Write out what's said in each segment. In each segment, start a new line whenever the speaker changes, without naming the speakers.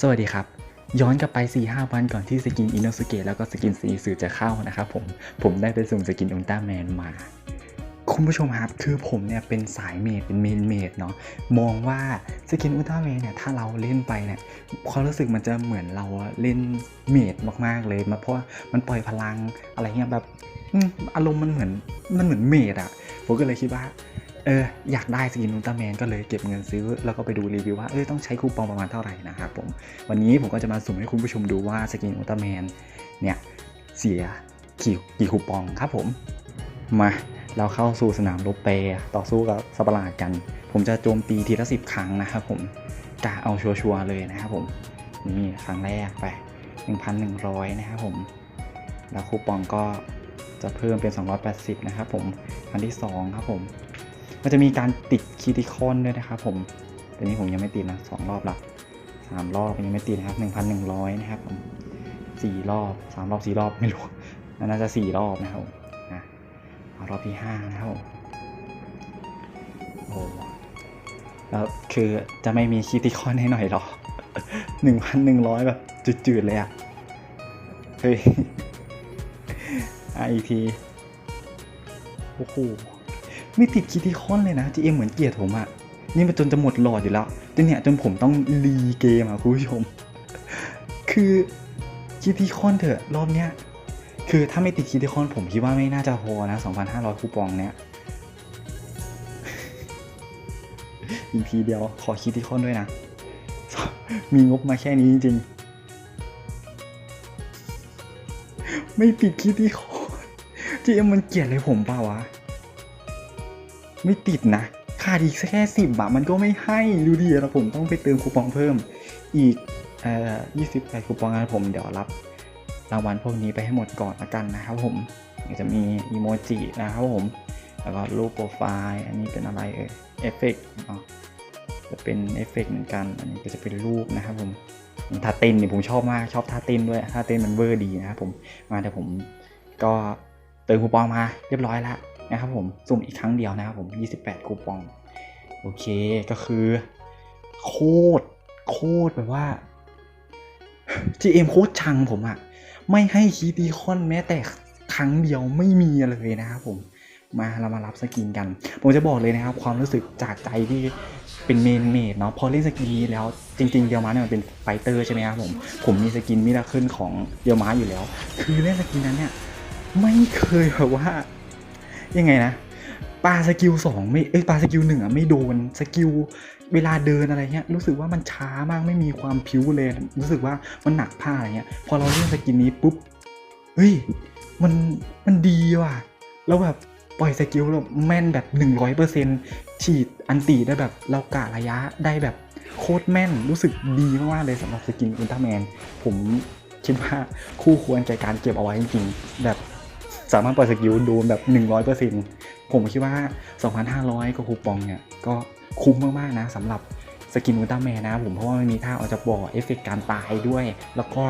สวัสดีครับย้อนกลับไป 4-5 วันก่อนที่สกินอินโนสุเกะแล้วก็สกินซีสือจะเข้านะครับผม ผมได้ไปสุ่มสกินอุลตร้าแมนมา คุณผู้ชมครับ คือผมเนี่ยเป็นสายเมดเป็นเมนเมดเนาะมองว่าสกินอุลตร้าแมนเนี่ยถ้าเราเล่นไปเนี่ยความรู้สึกมันจะเหมือนเราเล่นเมดมากๆเลยมาเพราะมันปล่อยพลังอะไรเงี้ยแบบอืมอารมณ์มันเหมือนมันเหมือนเมดอะผมก็เลยคิดว่า เอออยากได้สกินอุลตร้าแมนก็เลยเก็บเงินซื้อ แล้วก็ไปดูรีวิวว่าเออต้องใช้คูปองประมาณเท่าไหร่นะครับผมวันนี้ผมก็จะมาสุ่มให้คุณผู้ชมดูว่าสกินอุลตร้าแมนเนี่ยเสียกี่กี่คูปองครับผมมาเราเข้าสู่สนามรบเปต่อสู้กับสัตว์ประหลาดกัน ผมจะโจมตีทีละสิบครั้งนะครับผมกะเอาชัวร์เลยนะครับผมนี่ครั้งแรกไป 1,100 นะครับผม แล้วคูปองก็จะเพิ่มเป็น 280 นะครับผมครั้งที่ 2 ครับผม มันจะมีการติดคีติคอนด้วยนะครับผมแต่นี้ผมยังไม่ติดนะสองรอบละสามรอบยังไม่ติดนะครับ1,100นหนึ่งร้อยนะครับผมสี่รอบสามรอบสี่รอบไม่รู้น่าจะสี่รอบนะครับนะรอบที่ห้านะครับโอ้แล้วคือจะไม่มีคีติคอนให้หน่อยหรอหนึ่งพันหนึ่งร้อยแบบจืดๆเลยอะเฮ้ยอีกทีโอ้โห ไม่ติดคิติคอนเลยนะ GM เหมือนเกลียดผมอะนี่มันจนจะหมดหลอดอยู่แล้วจนเนี่ยจนผมต้องรีเกมอะคุณผู้ชม คือคิติคอนเถอะรอบเนี้ยคือถ้าไม่ติดคิติคอนผมคิดว่าไม่น่าจะพอนะ 2,500 คูปองเนี้ยอีกทีเดียวขอคิติคอนด้วยนะ มีงบมาแค่นี้จริงๆ ไม่ติดคิติคอน GM มันเกลียดเลยผมเปล่าวะ ไม่ติดนะขาดอีกแค่สิบบาทมันก็ไม่ให้ดูดิแล้วผมต้องไปเติมคูปองเพิ่มอีกเอ่อยี่สิบแปดคูปองนะผมเดี๋ยวรับรางวัลพวกนี้ไปให้หมดก่อนละกันนะครับผมจะมีอีโมจินะครับผม แล้วก็รูปโปรไฟล์ อันนี้เป็นอะไรเอ่ยเอฟเฟกต์จะเป็นเอฟเฟกต์เหมือนกัน อันนี้ก็จะเป็นรูปนะครับผมท่าเต้นเนี่ยผมชอบมาก ชอบท่าเต้นด้วยท่าเต้นมันเวอร์ดีนะครับผม มาเดี๋ยวผมก็เติมคูปองมาเรียบร้อยแล้ว นะครับผมสุ่มอีกครั้งเดียวนะครับผม28 คูปอง โอเคก็คือ โคตร โคตรแบบว่า GM โคตรชังผมอะไม่ให้คีตีคอนแม้แต่ครั้งเดียวไม่มีเลยนะครับผมมาเรามารับสกินกัน ผมจะบอกเลยนะครับความรู้สึกจากใจที่เป็นเมนเมดเนาะพอเล่นสกินนี้แล้วจริงๆเดียวมาเนี่ยมันเป็นไฟเตอร์ใช่ไหมครับผมผมมีสกินมิราเคิลของเดียวมาอยู่แล้ว คือเล่นสกินนั้นเนี่ยไม่เคยแบบว่า ยังไงนะปาสกิลสองไม่เอ้ยปาสกิลหนึ่งอะไม่โดนสกิลเวลาเดินอะไรเงี้ยรู้สึกว่ามันช้ามากไม่มีความพิ้วเลยรู้สึกว่ามันหนักผ้าอะไรเงี้ยพอเราเล่นสกินนี้ปุ๊บเฮ้ยมันมันดีว่ะแล้วแบบปล่อยสกิลแบบแม่นแบบ 100%ฉีดอันตีได้แบบเรากะระยะได้แบบโคตรแม่นรู้สึกดีมากๆเลยสำหรับสกินอุลตร้าแมนผมคิดว่าคู่ควรแก่การเก็บเอาไว้จริงๆแบบ สามารถปล่อยสกิลดนแบบ 100%ผมคิดว่า 2,500กับคูปองเนี่ย ก็คุ้มมาก ๆ นะสำหรับสกินอุลตร้าแมนนะผมเพราะว่ามันมีท่าออกจากบ่อเอฟเฟกต์การตายด้วย แล้วก็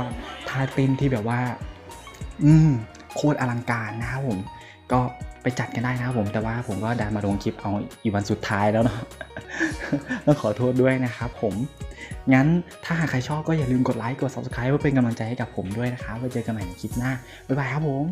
ท่าเต้นที่แบบว่า อืมโคตรอลังการนะครับผม ก็ไปจัดกันได้นะครับผมแต่ว่าผมก็ดันมาลงคลิปเอาอีวันสุดท้ายแล้วเนาะต้องขอโทษด้วยนะครับผมงั้นถ้าหากใครชอบก็อย่าลืมกดไลค์กด subscribe เพื่อเป็นกำลังใจให้กับผมด้วยนะครับไว้เจอกันใหม่ในคลิปหน้า บ๊ายบายครับผม